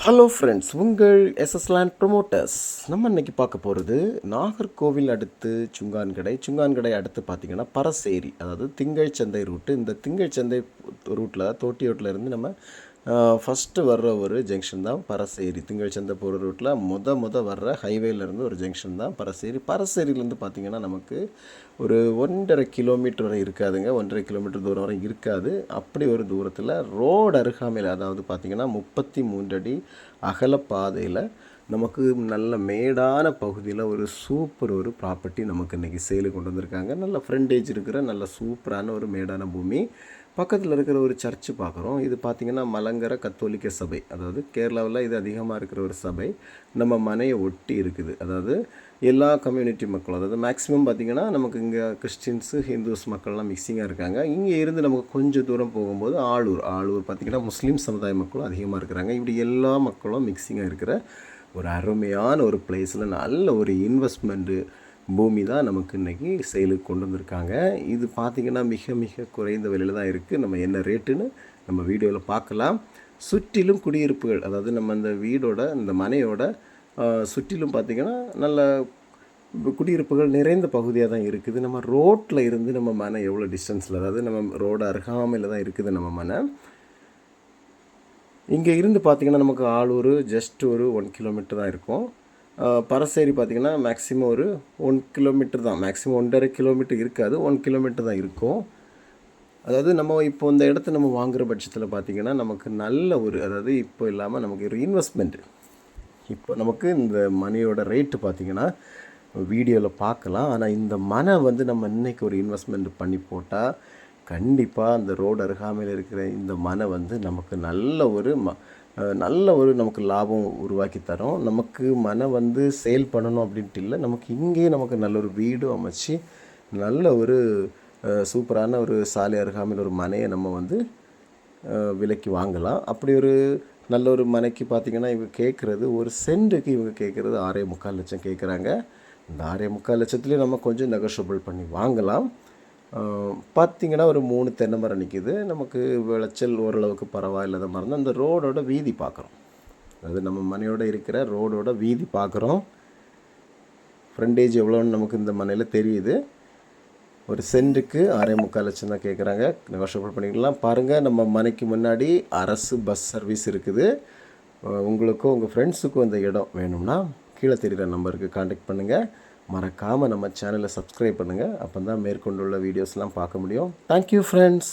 Hello friends உங்கள் எஸ்எஸ்லேண்ட் promoters நம்ம இன்றைக்கி பார்க்க போகிறது நாகர்கோவில் அடுத்து சுங்கான்கடை சுங்கான்கடை அடுத்து பார்த்தீங்கன்னா பரசேரி அதாவது திங்கள் சந்தை ரூட்டு இந்த திங்கள் சந்தை ரூட்டில் தோட்டியோட்டில் இருந்து நம்ம ஃபஸ்ட்டு வர்ற ஒரு ஜங்ஷன் தான் பரசேரி. திங்கள் சந்தை போகிற ரூட்டில் முத முத வர்ற ஹைவேலேருந்து ஒரு ஜங்ஷன் தான் பரசேரி. பரசேரியிலேருந்து பார்த்தீங்கன்னா நமக்கு ஒரு ஒன்றரை கிலோமீட்டர் வரை இருக்காதுங்க. ஒன்றரை கிலோமீட்டர் தூரம் வரை இருக்காது. அப்படி ஒரு தூரத்தில் ரோடு அருகாமையில் அதாவது பார்த்திங்கன்னா முப்பத்தி மூன்றடி அகல பாதையில் நமக்கு நல்ல மேடான பகுதியில் ஒரு சூப்பர் ஒரு ப்ராப்பர்ட்டி நமக்கு இன்றைக்கி சேலு கொண்டு வந்திருக்காங்க. நல்ல ஃப்ரண்டேஜ் இருக்கிற நல்ல சூப்பரான ஒரு மேடான பூமி. பக்கத்தில் இருக்கிற ஒரு சர்ச்சு பார்க்குறோம் இது பார்த்திங்கன்னா மலங்கர கத்தோலிக்க சபை. அதாவது கேரளாவில் இது அதிகமாக இருக்கிற ஒரு சபை. நம்ம மனையை ஒட்டி இருக்குது. அதாவது எல்லா கம்யூனிட்டி மக்களும் அதாவது மேக்ஸிமம் பார்த்திங்கன்னா நமக்கு இங்கே கிறிஸ்டின்ஸு ஹிந்துஸ் மக்கள்லாம் மிக்சிங்காக இருக்காங்க. இங்கே இருந்து நமக்கு கொஞ்சம் தூரம் போகும்போது ஆளூர் ஆளூர் பார்த்திங்கன்னா முஸ்லீம் சமுதாய மக்களும் அதிகமாக இருக்கிறாங்க. இப்படி எல்லா மக்களும் மிக்சிங்காக இருக்கிற ஒரு அருமையான ஒரு பிளேஸில் நல்ல ஒரு இன்வெஸ்ட்மெண்ட்டு பூமி தான் நமக்கு இன்றைக்கி செயலுக்கு கொண்டு வந்திருக்காங்க. இது பார்த்திங்கன்னா மிக மிக குறைந்த விலையில் தான் இருக்குது நம்ம என்ன ரேட்டுன்னு நம்ம வீடியோவில் பார்க்கலாம். சுற்றிலும் குடியிருப்புகள் அதாவது நம்ம இந்த வீடோட இந்த மனையோட சுற்றிலும் பார்த்திங்கன்னா நல்ல குடியிருப்புகள் நிறைந்த பகுதியாக தான் இருக்குது. நம்ம ரோட்டில் இருந்து நம்ம மனை எவ்வளோ டிஸ்டன்ஸில் அதாவது நம்ம ரோடு அருகாமையில் தான் இருக்குது நம்ம மனை. இங்கே இருந்து பார்த்தீங்கன்னா நமக்கு ஆளூர் ஜஸ்ட் ஒரு ஒன் கிலோமீட்டர் தான் இருக்கும். பரசேரி பார்த்திங்கன்னா மேக்ஸிமம் ஒரு ஒன் கிலோமீட்டர் தான். மேக்ஸிமம் ஒன்றரை கிலோமீட்டர் இருக்காது ஒன் கிலோமீட்டர் தான் இருக்கும். அதாவது நம்ம இப்போ இந்த இடத்த நம்ம வாங்குகிற பட்சத்தில் பார்த்திங்கன்னா நமக்கு நல்ல ஒரு அதாவது இப்போ இல்லாமல் நமக்கு ஒரு இன்வெஸ்ட்மெண்ட் இப்போ நமக்கு இந்த மணியோட ரேட்டு பார்த்தீங்கன்னா வீடியோவில் பார்க்கலாம் ஆனால் இந்த மனை வந்து நம்ம இன்றைக்கி ஒரு இன்வெஸ்ட்மெண்ட் பண்ணி போட்டால் கண்டிப்பாக அந்த ரோடு அருகாமையில் இருக்கிற இந்த மனை வந்து நமக்கு நல்ல ஒரு ம நல்ல ஒரு நமக்கு லாபம் உருவாக்கி தரும். நமக்கு மனை வந்து சேல் பண்ணணும் அப்படின்ட்டு இல்லை. நமக்கு இங்கேயே நமக்கு நல்ல ஒரு வீடும் அமைச்சு நல்ல ஒரு சூப்பரான ஒரு சாலை அருகாமையில் ஒரு மனையை நம்ம வந்து விலைக்கு வாங்கலாம். அப்படி ஒரு நல்ல ஒரு மனைக்கு பார்த்திங்கன்னா இவங்க கேட்குறது ஒரு சென்ட்டுக்கு இவங்க கேட்குறது ஆறே முக்கால் லட்சம் கேட்குறாங்க இந்த ஆறே முக்கால் லட்சத்துலேயே நம்ம கொஞ்சம் நெகோஷியபிள் பண்ணி வாங்கலாம். பார்த்தீங்கன்னா ஒரு மூணு தென்னை மரம் நிற்கிது நமக்கு விளைச்சல் ஓரளவுக்கு பரவாயில்லாத மரம் அந்த ரோடோட வீதி பார்க்குறோம் அது நம்ம மனையோட இருக்கிற ரோடோட வீதி பார்க்குறோம் ஃப்ரண்டேஜ் எவ்வளோன்னு நமக்கு இந்த மனையில் தெரியுது. ஒரு சென்ட்டுக்கு ஆறே முக்கால் லட்சம் தான் கேட்குறாங்க நெகோஷியபிள் பண்ணிக்கலாம். பாருங்கள் நம்ம மனைக்கு முன்னாடி அரசு பஸ் சர்வீஸ் இருக்குது. உங்களுக்கும் உங்கள் ஃப்ரெண்ட்ஸுக்கும் இந்த இடம் வேணும்னா கீழே தெரிகிற நம்பருக்கு காண்டாக்ட் பண்ணுங்கள் மறக்காமல் நம்ம சேனலை சப்ஸ்கிரைப் பண்ணுங்கள் அப்போ தான் மேற்கொண்டுள்ள வீடியோஸ்லாம் பார்க்க முடியும். Thank you friends